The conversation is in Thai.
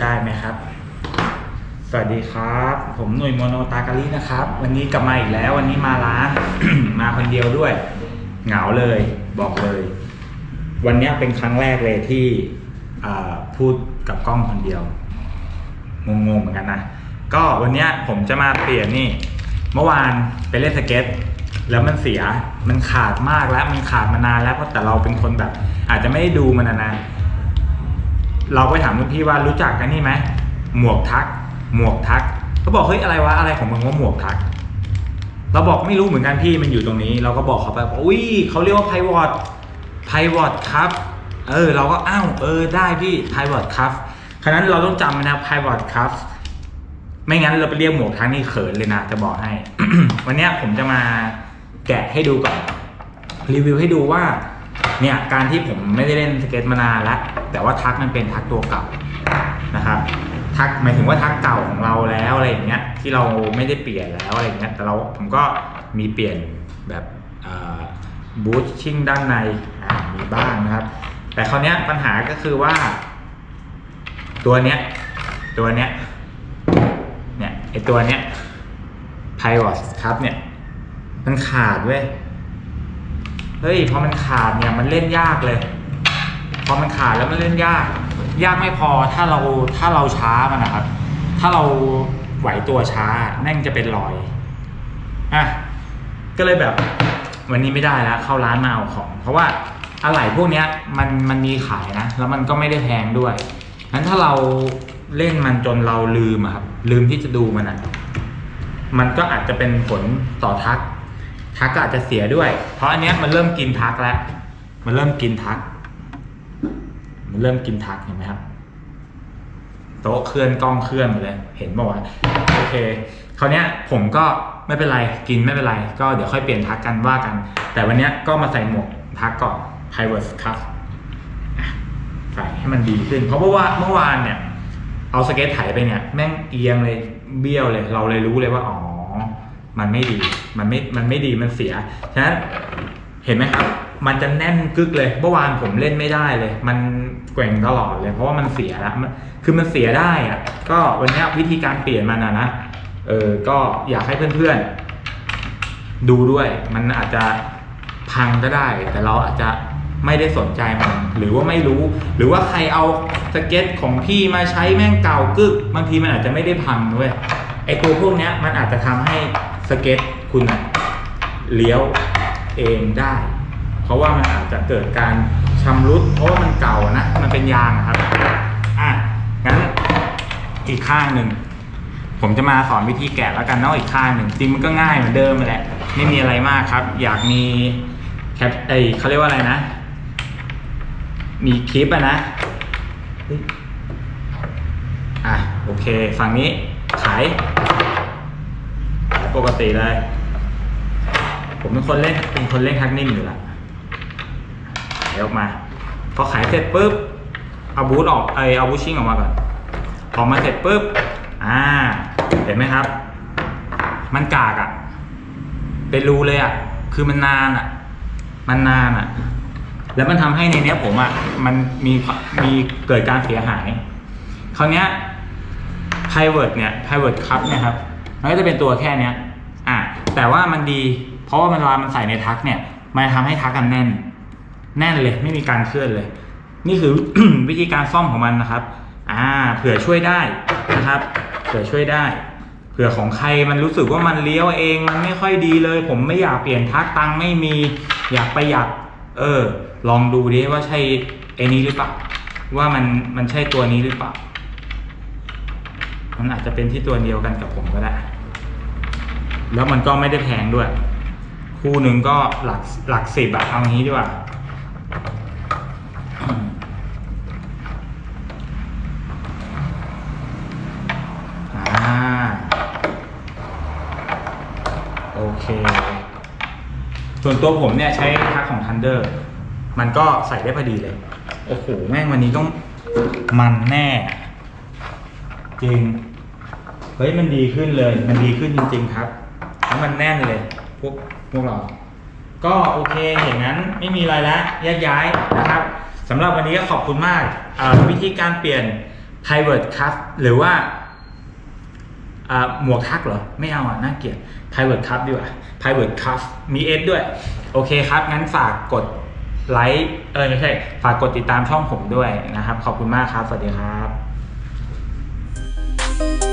ได้ไหมครับ สวัสดีครับ ผมหน่วยโมโนตาการีนะครับ วันนี้กลับมาอีกแล้ว วันนี้มาร้าน มาคนเดียวด้วย เหงาเลย บอกเลย วันนี้เป็นครั้งแรกเลยที่พูดกับกล้องคนเดียว งงๆเหมือนกันนะ ก็วันนี้ผมจะมาเปลี่ยนนี่ เมื่อวานไปเล่นสเก็ตแล้วมันเสีย มันขาดมากแล้ว มันขาดมานานแล้ว เพราะแต่เราเป็นคนแบบ อาจจะไม่ได้ดูมันนะนะ เราไปถามรุ่นพี่ว่ารู้จักกันนี่ไหมหมวกทัก หมวกทักเขาบอกเฮ้ยอะไรวะอะไรของมึงว่าหมวกทัก เราบอกไม่รู้เหมือนกันพี่มันอยู่ตรงนี้ เราก็บอกเขาไปบอกอุ้ยเขาเรียกว่าไพวอตไพวอตครับเออเราก็อ้าวเออได้พี่ไพวอตครับฉะนั้นเราต้องจำนะไพวอตครับไม่งั้นเราไปเรียกหมวกทักนี่เขินเลยนะจะบอกให้ วันนี้ผมจะมาแกะให้ดูก่อนรีวิวให้ดูว่า เนี่ยการที่ผมไม่ได้เล่นสเก็ตมานานแล้วแต่ว่าทักมันเป็นทักตัวเก่านะครับทักหมายถึงว่าทักเก่าของเราแล้วอะไรอย่างเงี้ยที่เราไม่ได้เปลี่ยนแล้วอะไรอย่างเงี้ยแต่เราผมก็มีเปลี่ยนแบบบูทชิ่งด้านในมีบ้างนะครับ แต่คราวเนี้ยปัญหาก็คือว่า ตัวเนี้ยตัวเนี้ยเนี่ยไอตัวเนี้ยไพวอสครับเนี่ยมันขาดเว้ย เฮ้ยพอมันขาดเนี่ยมันเล่นยากเลย พอมันขาดแล้วมันเล่นยาก ยากไม่พอถ้าเราถ้าเราช้ามันนะครับ ถ้าเราไหวตัวช้าแม่งจะเป็นรอยอะก็เลยแบบวันนี้ไม่ได้แล้วเข้าร้านมาเอาของ เพราะว่าอะไหล่พวกเนี้ยมันมันมีขายนะ แล้วมันก็ไม่ได้แพงด้วยงั้นถ้าเราเล่นมันจนเราลืมครับลืมที่จะดูมันอะมันก็อาจจะเป็นผลต่อทัก ทักก็อาจจะเสียด้วย เพราะอันเนี้ยมันเริ่มกินทักแล้ว มันเริ่มกินทัก มันเริ่มกินทักเห็นไหมครับ โต๊ะเคลื่อนกล้องเคลื่อนหมดเลย เห็นบอกว่าโอเคคราวเนี้ยผมก็ไม่เป็นไรกินไม่เป็นไร ก็เดี๋ยวค่อยเปลี่ยนทักกันว่ากัน แต่วันเนี้ยก็มาใส่หมวกทักก่อน Private Cup อะใส่ให้มันดีขึ้น เพราะว่าเมื่อวานเนี่ย เอาสเก็ตไถไปเนี่ย แม่งเอียงเลยเบี้ยวเลย เราเลยรู้เลยว่าอ๋อ มันไม่ดี มันไม่ มันไม่ดี มันเสีย ฉะนั้นเห็นไหมครับ มันจะแน่นกึกเลย เมื่อวานผมเล่นไม่ได้เลย มันแกว่งตลอดเลย เพราะว่ามันเสียแล้วมันคือมันเสียได้อะก็วันนี้วิธีการเปลี่ยนมันอะนะ เออ ก็อยากให้เพื่อนๆ ดูด้วย มันอาจจะพังก็ได้ แต่เราอาจจะไม่ได้สนใจมัน หรือว่าไม่รู้ หรือว่าใครเอาสเก็ตของพี่มาใช้แม่งเก่ากึก บางทีมันอาจจะไม่ได้พังด้วย ไอตัวพวกเนี้ยมันอาจจะทำให้สเก็ตคุณเลี้ยวเองได้ เพราะว่ามันอาจจะเกิดการชำรุด เพราะว่ามันเก่านะ มันเป็นยางอะครับอะงั้นอีกข้างหนึ่งผมจะมาสอนวิธีแกะแล้วกันนาะอีกข้างหนึ่งจริงมันก็ง่ายเหมือนเดิมแหละไม่มีอะไรมากครับ อยากมีแคปไอเขาเรียกว่าอะไรนะ มีคลิปอะนะอะโอเคฝั่งนี้ ขาย ปกติเลย ผมเป็นคนเล่นเป็นคนเล่นทักนิ่มอยู่ล้วขายออกมา พอขายเสร็จปุ๊บเอาบูทออกไอเอาบูชิ่งออกมาก่อนออกมาเสร็จปุ๊บอ่า เห็นไหมครับ มันกากอะ่ะ เป็นรูเลยอะ่ะ คือมันนานอะ่ะ มันนานอะ่ะ แล้วมันทำให้ในเนี้ยผมอะ่ะ มันมีมีเกิดการเสียหาย คราวเนี้ย private เนี่ย private cup เนะครับมันก็จะเป็นตัวแค่เนี้ยอะแต่ว่ามันดี เพราะว่ามันเวลามันใส่ในทักเนี่ย มันทำให้ทักกันแน่น แน่นเลยไม่มีการเคลื่อนเลย นี่คือ วิธีการซ่อมของมันนะครับ อ่า เผื่อช่วยได้นะครับ เผื่อช่วยได้เผื่อของใครมันรู้สึกว่ามันเลี้ยวเองมันไม่ค่อยดีเลย ผมไม่อยากเปลี่ยนทักตังไม่มีอยากประหยัด เออ ลองดูดิว่าใช่ไอ้นี้หรือเปล่าว่ามันมันใช่ตัวนี้หรือเปล่า มันอาจจะเป็นที่ตัวเดียวกันกับผมก็ได้ แล้วมันก็ไม่ได้แพงด้วย คู่หนึ่งก็หลักหลักสิบอะเอางี้ดีกว่าโอเค ส่วนตัวผมเนี่ยใช้ทักของ Thunder มันก็ใส่ได้พอดีเลย โอ้โห แม่งวันนี้ต้องมันแน่ จริง เฮ้ยมันดีขึ้นเลย มันดีขึ้นจริง ๆ ครับแล้วมันแน่นเลย พวกพวกเรา ก็โอเคอย่างนั้นไม่มีอะไรแล้วแยกย้ายนะครับสำหรับวันนี้ก็ขอบคุณมากวิธีการเปลี่ยน private cuff หรือว่าอ่าหมวกทักเหรอ ไม่เอาอะน่าเกลียด private cuff ดีกว่า private cuff มีเอสด้วย โอเคครับ งั้นฝากกดไลค์เออไม่ใช่ ฝากกดติดตามช่องผมด้วยนะครับ ขอบคุณมากครับ สวัสดีครับ you